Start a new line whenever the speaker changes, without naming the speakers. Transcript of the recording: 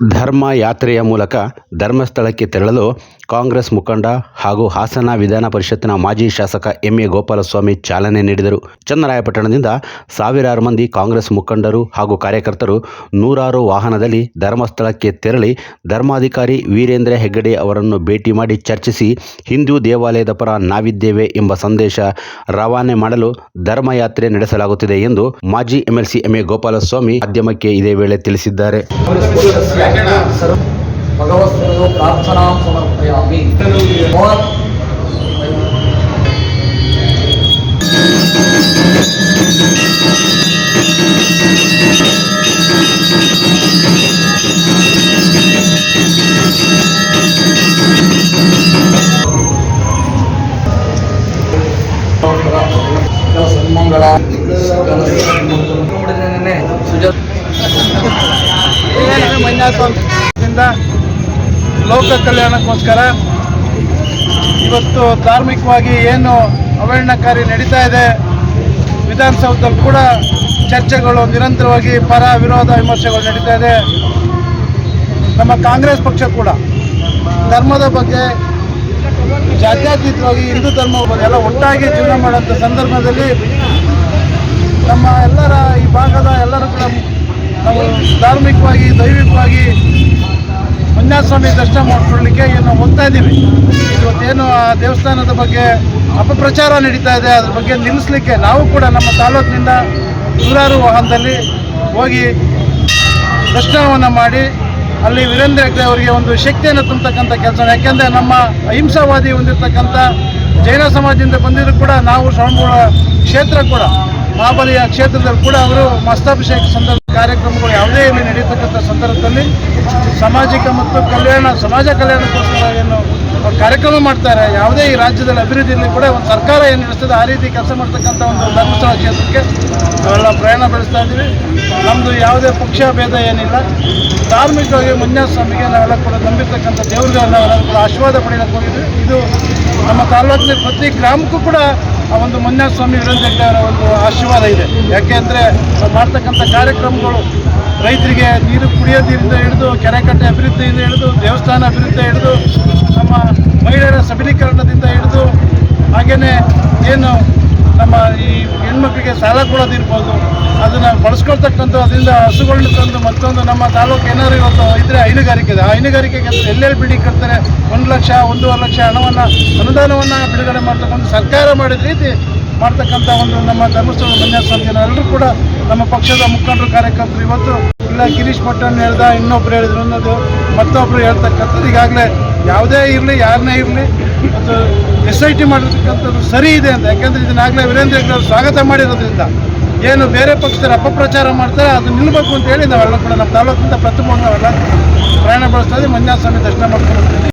ಧರ್ಮ ಯಾತ್ರೆಯ ಮೂಲಕ ಧರ್ಮಸ್ಥಳಕ್ಕೆ ತೆರಳಲು ಕಾಂಗ್ರೆಸ್ ಮುಖಂಡ ಹಾಗೂ ಹಾಸನ ವಿಧಾನ ಪರಿಷತ್ತಿನ ಮಾಜಿ ಶಾಸಕ ಎಂ ಎ ಗೋಪಾಲಸ್ವಾಮಿ ಚಾಲನೆ ನೀಡಿದರು. ಚನ್ನರಾಯಪಟ್ಟಣದಿಂದ ಸಾವಿರಾರು ಮಂದಿ ಕಾಂಗ್ರೆಸ್ ಮುಖಂಡರು ಹಾಗೂ ಕಾರ್ಯಕರ್ತರು ನೂರಾರು ವಾಹನದಲ್ಲಿ ಧರ್ಮಸ್ಥಳಕ್ಕೆ ತೆರಳಿ ಧರ್ಮಾಧಿಕಾರಿ ವೀರೇಂದ್ರ ಹೆಗ್ಗಡೆ ಅವರನ್ನು ಭೇಟಿ ಮಾಡಿ ಚರ್ಚಿಸಿ ಹಿಂದೂ ದೇವಾಲಯದ ಪರ ನಾವಿದ್ದೇವೆ ಎಂಬ ಸಂದೇಶ ರವಾನೆ ಮಾಡಲು ಧರ್ಮಯಾತ್ರೆ ನಡೆಸಲಾಗುತ್ತಿದೆ ಎಂದು ಮಾಜಿ ಎಂಎಲ್ಸಿ ಎಂ ಎ ಗೋಪಾಲಸ್ವಾಮಿ ಮಾಧ್ಯಮಕ್ಕೆ ಇದೇ ವೇಳೆ ತಿಳಿಸಿದ್ದಾರೆ.
सर्व भगवत्सर्व प्रार्थनां समर्पयामि भवान्
ಮಂಜಾಸ್ವಾಮಿಯಿಂದ ಲೋಕ ಕಲ್ಯಾಣಕ್ಕೋಸ್ಕರ ಇವತ್ತು ಧಾರ್ಮಿಕವಾಗಿ ಏನು ಅವಹೇಳನಕಾರಿ ನಡೀತಾ ಇದೆ, ವಿಧಾನಸೌಧದಲ್ಲಿ ಕೂಡ ಚರ್ಚೆಗಳು ನಿರಂತರವಾಗಿ ಪರ ವಿರೋಧ ವಿಮರ್ಶೆಗಳು ನಡೀತಾ ಇದೆ. ನಮ್ಮ ಕಾಂಗ್ರೆಸ್ ಪಕ್ಷ ಕೂಡ ಧರ್ಮದ ಬಗ್ಗೆ ಜಾತ್ಯತೀತವಾಗಿ ಹಿಂದೂ ಧರ್ಮ ಬಗ್ಗೆ ಎಲ್ಲ ಒಟ್ಟಾಗಿ ಜೀವನ ಮಾಡುವಂಥ ಸಂದರ್ಭದಲ್ಲಿ ನಮ್ಮ ಎಲ್ಲರ ಈ ಭಾಗದ ಧಾರ್ಮಿಕವಾಗಿ, ದೈವಿಕವಾಗಿ ಮಂಜಾಸ್ವಾಮಿ ದರ್ಶನ ಮಾಡಿಕೊಳ್ಳಲಿಕ್ಕೆ ಏನು ಹೋಗ್ತಾ ಇದ್ದೀವಿ. ಇವತ್ತೇನು ಆ ದೇವಸ್ಥಾನದ ಬಗ್ಗೆ ಅಪಪ್ರಚಾರ ನಡೀತಾ ಇದೆ, ಅದ್ರ ಬಗ್ಗೆ ನಿಲ್ಲಿಸಲಿಕ್ಕೆ ನಾವು ಕೂಡ ನಮ್ಮ ತಾಲೂಕಿನಿಂದ ನೂರಾರು ವಾಹನದಲ್ಲಿ ಹೋಗಿ ದರ್ಶನವನ್ನು ಮಾಡಿ, ಅಲ್ಲಿ ವೀರೇಂದ್ರ ಹೆಗ್ಡೆ ಅವರಿಗೆ ಒಂದು ಶಕ್ತಿಯನ್ನು ತುಂಬತಕ್ಕಂಥ ಕೆಲಸ. ಯಾಕೆಂದರೆ ನಮ್ಮ ಅಹಿಂಸಾವಾದಿ ಹೊಂದಿರತಕ್ಕಂಥ ಜೈನ ಸಮಾಜದಿಂದ ಬಂದಿದ್ರು ಕೂಡ ನಾವು ಶ್ರವಣಗೋಳ ಕ್ಷೇತ್ರ ಕೂಡ ಮಹಾಬಲಿಯ ಕ್ಷೇತ್ರದಲ್ಲಿ ಕೂಡ ಅವರು ಮಸ್ತಾಭಿಷೇಕ ಸಂದರ್ಭ ಕಾರ್ಯಕ್ರಮಗಳು ಯಾವುದೇ ಇಲ್ಲಿ ನಡೆಯತಕ್ಕಂಥ ಸಂದರ್ಭದಲ್ಲಿ ಸಾಮಾಜಿಕ ಮತ್ತು ಕಲ್ಯಾಣ, ಸಮಾಜ ಕಲ್ಯಾಣಕ್ಕೋಸ್ಕರ ಏನು ಕಾರ್ಯಕ್ರಮ ಮಾಡ್ತಾರೆ. ಯಾವುದೇ ಈ ರಾಜ್ಯದಲ್ಲಿ ಅಭಿವೃದ್ಧಿಯಲ್ಲಿ ಕೂಡ ಒಂದು ಸರ್ಕಾರ ಏನು ನಡೆಸ್ತದೆ, ಆ ರೀತಿ ಕೆಲಸ ಮಾಡ್ತಕ್ಕಂಥ ಒಂದು ಧರ್ಮಸ್ಥಳ ಕ್ಷೇತ್ರಕ್ಕೆ ನಾವೆಲ್ಲ ಪ್ರಯಾಣ ಬೆಳೆಸ್ತಾ ಇದ್ದೀವಿ. ನಮ್ಮದು ಯಾವುದೇ ಪಕ್ಷ ಭೇದ ಏನಿಲ್ಲ. ಧಾರ್ಮಿಕವಾಗಿ ಮಂಜಾಸ್ವಾಮಿಗೆ ನಾವೆಲ್ಲ ಕೂಡ ನಂಬಿರ್ತಕ್ಕಂಥ ದೇವರುಗಳನ್ನ ಕೂಡ ಆಶೀರ್ವಾದ ಪಡೆಯಲಿಕ್ಕೆ ಹೋಗಿದ್ವಿ ಇದು ನಮ್ಮ ತಾಲೂಕಿನ ಪ್ರತಿ ಗ್ರಾಮಕ್ಕೂ ಕೂಡ ಆ ಒಂದು ಮಂಜುನಾಥ ಸ್ವಾಮಿ ಹೆಗ್ಡೆ ಅವರ ಒಂದು ಆಶೀರ್ವಾದ ಇದೆ. ಯಾಕೆಂದರೆ ಮಾಡ್ತಕ್ಕಂಥ ಕಾರ್ಯಕ್ರಮಗಳು ರೈತರಿಗೆ ನೀರು ಕುಡಿಯೋ ನೀರಿಂದ ಹಿಡಿದು, ಕೆರೆಕಟ್ಟೆ ಅಭಿವೃದ್ಧಿಯಿಂದ ಹಿಡಿದು, ದೇವಸ್ಥಾನ ಅಭಿವೃದ್ಧಿ ಹಿಡಿದು, ನಮ್ಮ ಮಹಿಳೆಯರ ಸಬಲೀಕರಣದಿಂದ ಹಿಡಿದು ಹಾಗೆಯೇ ಏನು ನಮ್ಮ ಈ ಹೆಣ್ಮಕ್ಳಿಗೆ ಸಾಲ ಕೊಡೋದಿರ್ಬೋದು, ಅದನ್ನು ಬಳಸ್ಕೊಳ್ತಕ್ಕಂಥ ಅದರಿಂದ ಹಸುಗಳನ್ನ ತಂದು ಮತ್ತೊಂದು ನಮ್ಮ ತಾಲೂಕು ಏನಾದ್ರು ಇವತ್ತು ಇದ್ರೆ ಹೈನುಗಾರಿಕೆ ಇದೆ. ಆ ಹೈನುಗಾರಿಕೆಗೆ ಎಲ್ಲೆಲ್ಲಿ ಬಿಡಿ ಕಟ್ತಾರೆ? ಒಂದು ಲಕ್ಷ, ಒಂದೂವರೆ ಲಕ್ಷ ಹಣವನ್ನು, ಅನುದಾನವನ್ನು ಬಿಡುಗಡೆ ಮಾಡ್ತಕ್ಕಂಥ ಸರ್ಕಾರ ಮಾಡಿದ ರೀತಿ ಮಾಡ್ತಕ್ಕಂಥ ಒಂದು ನಮ್ಮ ಧರ್ಮಸ್ಥಳ ಮಂಜಾಸ್ವಾಮಿ ಎಲ್ಲರೂ ಕೂಡ ನಮ್ಮ ಪಕ್ಷದ ಮುಖಂಡರು, ಕಾರ್ಯಕರ್ತರು ಇವತ್ತು ಇಲ್ಲ, ಗಿರೀಶ್ ಭಟ್ಟನ್ ಹೇಳ್ದ, ಇನ್ನೊಬ್ರು ಹೇಳಿದ್ರು ಅನ್ನೋದು ಮತ್ತೊಬ್ರು ಹೇಳ್ತಕ್ಕಂಥದ್ದು ಈಗಾಗಲೇ ಯಾವುದೇ ಇರಲಿ, ಯಾರನ್ನೇ ಇರಲಿ, ಅದು ಎಸ್ ಐ ಟಿ ಮಾಡಿರ್ತಕ್ಕಂಥದ್ದು ಸರಿ ಇದೆ ಅಂತ. ಯಾಕಂದರೆ ಇದನ್ನಾಗಲೇ ವೀರೇಂದ್ರ ಅವರು ಸ್ವಾಗತ ಮಾಡಿರೋದ್ರಿಂದ ಏನು ಬೇರೆ ಪಕ್ಷದ ಅಪಪ್ರಚಾರ ಮಾಡ್ತಾರೆ ಅದು ನಿಲ್ಲಬೇಕು ಅಂತ ಹೇಳಿ ನಾವೆಲ್ಲ ಕೂಡ ನಮ್ಮ ತಾಲೂಕಿಂದ ಪ್ರತಿಭಟನೆ ನಾವೆಲ್ಲ ಪ್ರಯಾಣ ಬೆಳೆಸ್ತಾ ಇದ್ದೀವಿ. ಮಂಜಾಸ್ವಾಮಿ ದರ್ಶನ ಮಾಡ್ಕೊಂಡು